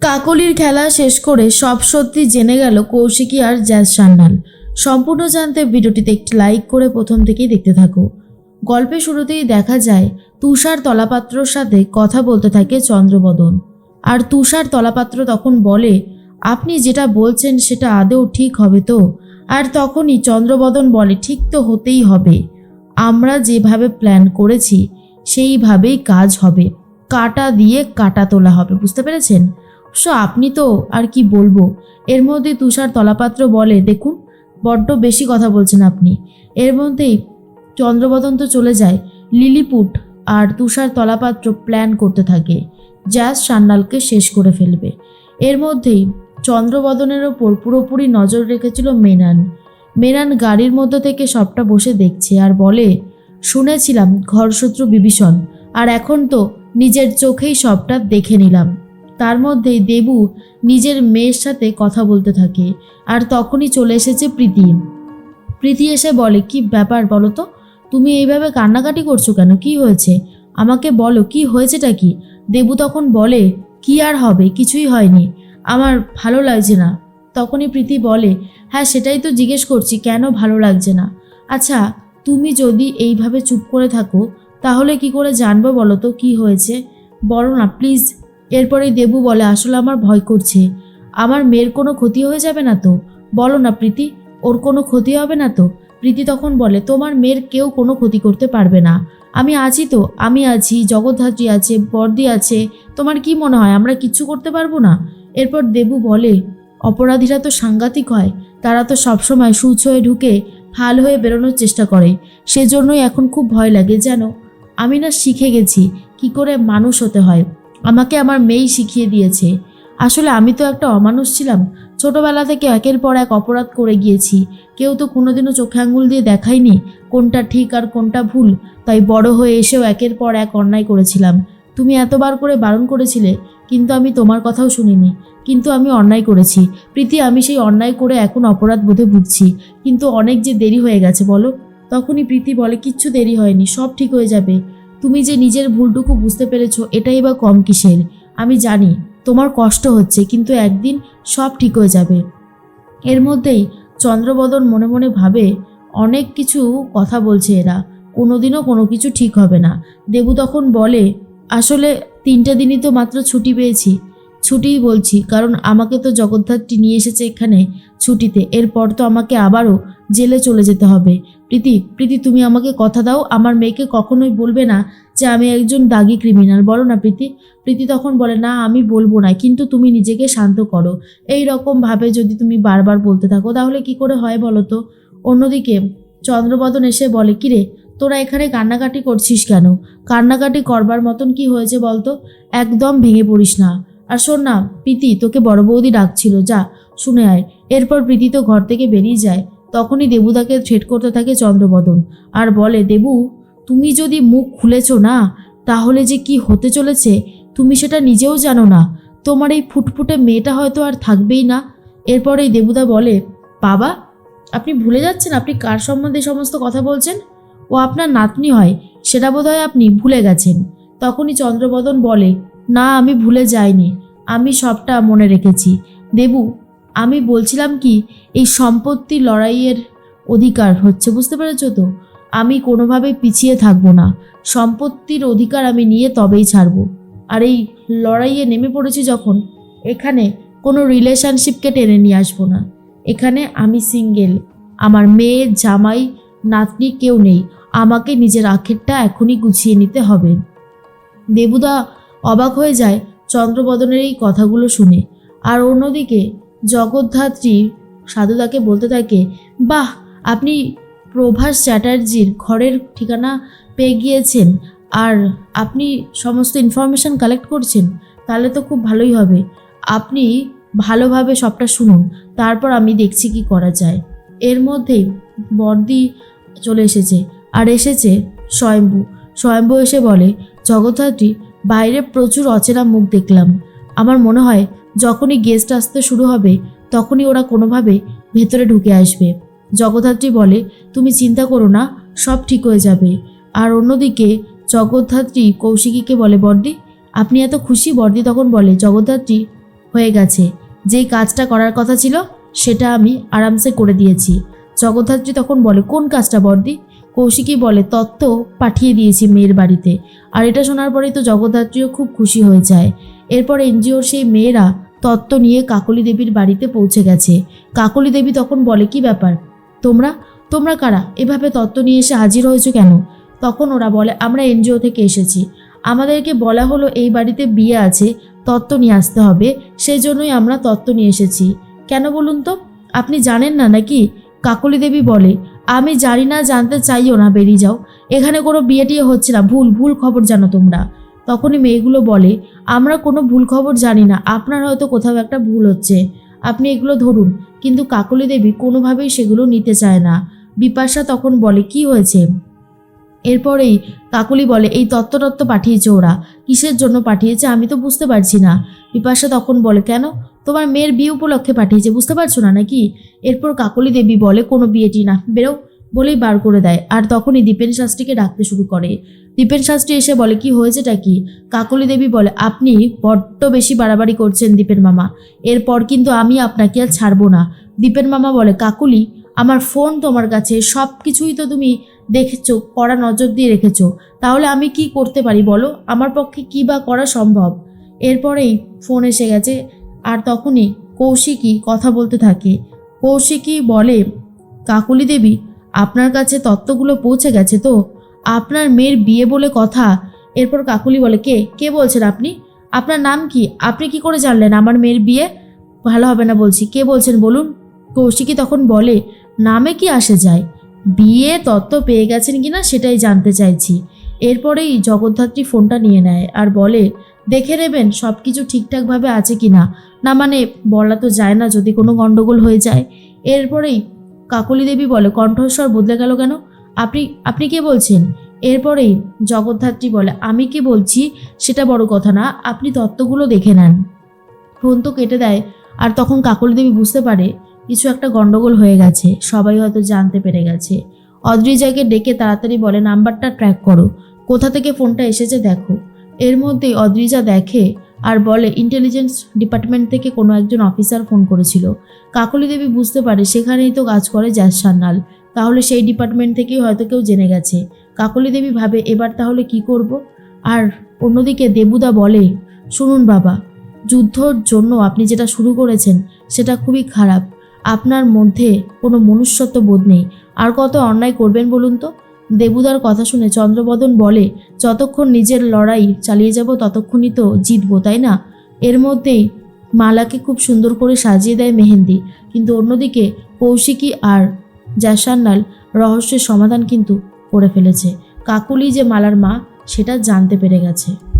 কাকলির খেলা শেষ করে সব সত্যি জেনে গেল কৌশিকী আর জ্যাজ সান্যাল। সম্পূর্ণ জানতে ভিডিওটিতে একটি লাইক করে প্রথম থেকেই দেখতে থাকো। গল্পের শুরুতেই দেখা যায়, তুষার তলাপাত্রর সাথে কথা বলতে থাকে চন্দ্রবদন আর তুষার তলাপাত্র তখন বলে, আপনি যেটা বলছেন সেটা আদৌ ঠিক হবে তো? আর তখনই চন্দ্রবদন বলে, ঠিক তো হতেই হবে। আমরা যেভাবে প্ল্যান করেছি, সেইভাবেই কাজ হবে। কাটা দিয়ে কাটা তোলা হবে। বুঝতে পেরেছেন? সো আপনি তো আর কি বলব? এর মধ্যে তুষার তলাপাত্র বলে, দেখুন, বড্ড বেশি কথা বলছেন আপনি। এর মধ্যেই চন্দ্রবদন তো চলে যায়, লিলিপুট আর তুষার তলাপাত্র প্ল্যান করতে থাকে। জ্যাস সান্যালকে শেষ করে ফেলবে। এর মধ্যেই চন্দ্রবদনের ওপর পুরোপুরি নজর রেখেছিল মেনান। মেনান গাড়ির মধ্যে থেকে সবটা বসে দেখছে আর বলে, শুনেছিলাম, ঘরশত্রু বিভীষণ, আর এখন তো নিজের চোখেই সবটা দেখে নিলাম। তার মধ্যেই দেবু নিজের মেয়ের সাথে কথা বলতে থাকে আর তখনই চলে এসেছে প্রীতি। প্রীতি এসে বলে, কি ব্যাপার বলো তো? তুমি এইভাবে কান্নাকাটি করছ কেন? কি হয়েছে? আমাকে বলো, কি হয়েছেটা কি? দেবু তখন বলে, কি আর হবে? কিছুই হয়নি। আমার ভালো লাগছে না। তখনই প্রীতি বলে হ্যাঁ সেটাই তো জিজ্ঞেস করছি, কেন ভালো লাগছে না? আচ্ছা তুমি যদি এইভাবে চুপ করে থাকো, তাহলে কি করে জানব বলো তো, কী হয়েছে? বলো না, প্লিজ। এরপরেই দেবু বলে, আসলে আমার ভয় করছে। আমার মেয়ের কোনো ক্ষতি হয়ে যাবে না তো? বলো না প্রীতি, ওর কোনো ক্ষতি হবে না তো? প্রীতি তখন বলে, তোমার মেয়ের কেউ কোনো ক্ষতি করতে পারবে না। আমি আছি তো, আমি আছি, জগদ্ধাত্রী আছে, বর্দি আছে, তোমার কি মনে হয়, আমরা কিচ্ছু করতে পারব না? এরপর দেবু বলে, অপরাধীরা তো সাংঘাতিক হয়, তারা তো সবসময় সুচ হয়ে ঢুকে, ফাল হয়ে বেরোনোর চেষ্টা করে। সেজন্যই এখন খুব ভয় লাগে যেন আমি না শিখে গেছি, কি করে মানুষ হতে হয়। আমাকে আমার মেয়েই শিখিয়ে দিয়েছে। আসলে আমি তো একটা অমানুষ ছিলাম। ছোটবেলা থেকে একের পর এক অপরাধ করে গিয়েছি। কেউ তো কোনোদিনও চোখে আঙুল দিয়ে দেখায়নি কোনটা ঠিক আর কোনটা ভুল। তাই বড় হয়ে এসেও একের পর এক অন্যায় করেছিলাম। তুমি এতবার করে বারণ করেছিলে, কিন্তু আমি তোমার কথাও শুনিনি। কিন্তু আমি অন্যায় করেছি। প্রীতি, আমি সেই অন্যায় করে এখন অপরাধ বোধে ভুগছি। কিন্তু অনেক যে দেরি হয়ে গেছে, বলো? তখনই প্রীতি বলে, কিচ্ছু দেরি হয়নি, সব ঠিক হয়ে যাবে। তুমি যে নিজের ভুলটুকু বুঝতে পেরেছ, এটাই বা কম কিসের? আমি জানি, তোমার কষ্ট হচ্ছে, কিন্তু একদিন সব ঠিক হয়ে যাবে। এর মধ্যেই চন্দ্রবদন মনে মনে ভাবে, অনেক কিছু কথা বলছে এরা। কোনোদিনও কোনো কিছু ঠিক হবে না। দেবু তখন বলে, আসলে তিনটা দিনই তো মাত্র ছুটি পেয়েছি। ছুটিই বলছি, কারণ আমাকে তো জগদ্ধাত্রী নিয়ে এসেছে এখানে ছুটিতে। এরপর তো আমাকে আবারও জেলে চলে যেতে হবে। প্রীতি প্রীতি, তুমি আমাকে কথা দাও। আমার মেয়েকে কখনোই বলবে না যে আমি একজন দাগি ক্রিমিনাল বলো না, প্রীতি। প্রীতি তখন বলে, না, আমি বলব না, কিন্তু তুমি নিজেকে শান্ত করো। এই রকম ভাবে যদি তুমি বারবার বলতে থাকো, তাহলে কি করে হয় বলো তো? অন্যদিকে চন্দ্রবদন এসে বলে, কিরে, তোরা এখানে কান্নাকাটি করছিস কেন? কান্নাকাটি করবার মতন কি হয়েছে বলতো? একদম ভেঙে পড়িস না। আর শোন না, প্রীতি, তোকে বড় বৌদি ডাকছিল, যা, শুনে আয়। এরপর প্রীতি তো ঘর থেকে বেরিয়ে যায়। তখনই দেবুদাকে থ্রেট করতে থাকে চন্দ্রবদন আর বলে, দেবু, তুমি যদি মুখ খুলেছ না, তাহলে যে কি হতে চলেছে? তুমি সেটা নিজেও জানো না। তোমার এই ফুটফুটে মেয়েটা হয়তো আর থাকবেই না। এরপরে এই দেবুদা বলে, বাবা, আপনি ভুলে যাচ্ছেন? আপনি কার সম্বন্ধে সমস্ত কথা বলছেন? ও আপনার নাতনি হয়, সেটা বোধহয় আপনি ভুলে গেছেন। তখনই চন্দ্রবদন বলে না, আমি ভুলে যাইনি। আমি সবটা মনে রেখেছি। দেবু, আমি বলছিলাম কি, এই সম্পত্তি লড়াইয়ের অধিকার হচ্ছে, বুঝতে পেরেছ তো? আমি কোনোভাবে পিছিয়ে থাকব না। সম্পত্তির অধিকার আমি নিয়ে তবেই ছাড়বো। আর এই লড়াইয়ে নেমে পড়েছি যখন, এখানে কোনো রিলেশনশিপকে টেনে নিয়ে আসব না। এখানে আমি সিঙ্গেল আমার মেয়ে, জামাই, নাতনি কেউ নেই। আমাকে নিজের আখেরটা এখনই গুছিয়ে নিতে হবে। দেবুদা অবাক হয়ে যায় চন্দ্রবদনের এই কথাগুলো শুনে। আর অন্যদিকে জগদ্ধাত্রী সাধুদাকে বলতে থাকে, বাহ, আপনি প্রভাস চ্যাটার্জির ঘরের ঠিকানা পেয়ে গিয়েছেন। আর আপনি সমস্ত ইনফরমেশান কালেক্ট করছেন, তাহলে তো খুব ভালোই হবে। আপনি ভালোভাবে সবটা শুনুন, তারপর আমি দেখছি কি করা যায়। এর মধ্যেই বর্দি চলে এসেছে। আর এসেছে স্বয়ম্ভু। স্বয়ম্ভু এসে বলে, জগদ্ধাত্রী বাইরে প্রচুর অচেনা মুখ দেখলাম। আমার মনে হয়, যখনই গেস্ট আসতে শুরু হবে, তখনই ওরা কোনোভাবে ভেতরে ঢুকে আসবে। জগদ্ধাত্রী বলে, তুমি চিন্তা করো না, সব ঠিক হয়ে যাবে। আর অন্যদিকে জগদ্ধাত্রী কৌশিকীকে বলে, বর্দি, আপনি এত খুশি? বর্দি তখন বলে, জগদ্ধাত্রী হয়ে গেছে। যেই কাজটা করার কথা ছিল, সেটা আমি আরামসে করে দিয়েছি। জগদ্ধাত্রী তখন বলে, কোন কাজটা বর্দি? কৌশিকী বলে, তত্ত্ব পাঠিয়ে দিয়েছি মেয়ের বাড়িতে। আর এটা শোনার পরেই তো জগদ্ধাত্রীও খুব খুশি হয়ে যায়। এরপর এনজিওর সেই মেয়েরা তত্ত্ব নিয়ে কাকলি দেবীর বাড়িতে পৌঁছে গেছে। কাকলি দেবী তখন বলে, কি ব্যাপার? তোমরা? তোমরা কারা? এভাবে তত্ত্ব নিয়ে এসে হাজির হয়েছো কেন? তখন ওরা বলে, আমরা এনজিও থেকে এসেছি। আমাদেরকে বলা হলো এই বাড়িতে বিয়ে আছে, তত্ত্ব নিয়ে আসতে হবে। সেই জন্যই আমরা তত্ত্ব নিয়ে এসেছি। কেন বলুন তো? আপনি জানেন না নাকি? কাকলি দেবী বলে আমি জানি না, জানতে চাইও না, বেরিয়ে যাও। এখানে কোনো বিয়ে টিয়ে হচ্ছে না। ভুল ভুল খবর জানো তোমরা। তখনই মেয়েগুলো বলে, আমরা কোনো ভুল খবর জানি না। আপনার হয়তো কোথাও একটা ভুল হচ্ছে। আপনি এগুলো ধরুন। কিন্তু কাকলি দেবী কোনোভাবেই সেগুলো নিতে চায় না। বিপাশা তখন বলে, কি হয়েছে? এরপরেই কাকুলি বলে, এই তত্ত্বতত্ত্ব পাঠিয়েছে ওরা। কিসের জন্য পাঠিয়েছে আমি তো বুঝতে পারছি না। বিপাশা তখন বলে, কেন? তোমার মেয়ের বিয়ে উপলক্ষে পাঠিয়েছে, বুঝতে পারছ না নাকি? এরপর কাকলি দেবী বলে, কোনো বিয়েটি না, বেরো। বলেই বার করে দেয়। আর তখনই দীপেন শাস্ত্রীকে ডাকতে শুরু করে। দীপেন শাস্ত্রী এসে বলে, কি হয়েছেটা কি? কাকলি দেবী বলে, আপনি বড্ড বেশি বাড়াবাড়ি করছেন দীপেন মামা। এরপর কিন্তু আমি আপনাকে আর ছাড়বো না। দীপেন মামা বলে, কাকুলি আমার ফোন তোমার কাছে সব কিছুই তো তুমি দেখেছ, কড়া নজর দিয়ে রেখেছো। তাহলে আমি কি করতে পারি বলো? আমার পক্ষে কি বা করা সম্ভব? এরপরেই ফোন এসে গেছে। আর তখনই কৌশিকী কথা বলতে থাকে। কৌশিকী বলে, কাকুলি দেবী, আপনার কাছে তত্ত্বগুলো পৌঁছে গেছে তো? আপনার মেয়ের বিয়ে বলে কথা। এরপর কাকুলি বলে, কে? কে বলছেন আপনি? আপনার নাম কি? আপনি কি করে জানলেন আমার মেয়ের বিয়ে? ভালো হবে না বলছি। কে বলছেন বলুন? কৌশিকী তখন বলে নামে কি আসে যায়? বিয়ে তত্ত্ব পেয়ে গেছেন কিনা সেটাই জানতে চাইছি। এরপরেই জগদ্ধাত্রী ফোনটা নিয়ে নেয় আর বলে, দেখে নেবেন সব কিছু ঠিকঠাকভাবে আছে কি না না মানে বলা তো যায় না যদি কোনো গণ্ডগোল হয়ে যায়। এরপরেই কাকলি দেবী বলে, কণ্ঠস্বর বদলে গেল কেন? আপনি আপনি কে বলছেন? এরপরেই জগদ্ধাত্রী বলে, আমি কি বলছি? সেটা বড় কথা না, আপনি তত্ত্বগুলো দেখে নেন। ফোন তো কেটে দেয়, আর তখন কাকলি দেবী বুঝতে পারে কিছু একটা গন্ডগোল হয়ে গেছে, সবাই হয়তো জানতে পেরে গেছে। অদ্রিজাকে ডেকে তাড়াতাড়ি বলে, নাম্বারটা ট্র্যাক করো। কোথা থেকে ফোনটা এসেছে দেখো। এর মধ্যেই অদ্রিজা দেখে আর বলে, ইন্টেলিজেন্স ডিপার্টমেন্ট থেকে কোনো একজন অফিসার ফোন করেছিল। কাকলি দেবী বুঝতে পারে সেখানেই তো কাজ করে জ্যাস সান্যাল। তাহলে সেই ডিপার্টমেন্ট থেকেই হয়তো কেউ জেনে গেছে। কাকলি দেবী ভাবে, এবার তাহলে কি করব? আর অন্যদিকে দেবুদা বলে, শুনুন বাবা, যুদ্ধর জন্য আপনি যেটা শুরু করেছেন, সেটা খুবই খারাপ। আপনার মধ্যে কোনো মনুষ্যত্ব বোধ নেই। আর কত অন্যায় করবেন বলুন তো? দেবুদার কথা শুনে চন্দ্রবদন বলে, যতক্ষণ নিজের লড়াই চালিয়ে যাব, ততক্ষণই তো জিতবো, তাই না? এর মধ্যেই মালাকে খুব সুন্দর করে সাজিয়ে দেয় মেহেন্দি। কিন্তু অন্যদিকে কৌশিকী আর জাসান্নাল রহস্যের সমাধান কিন্তু করে ফেলেছে। কাকুলি যে মালার মা, সেটা জানতে পেরে গেছে।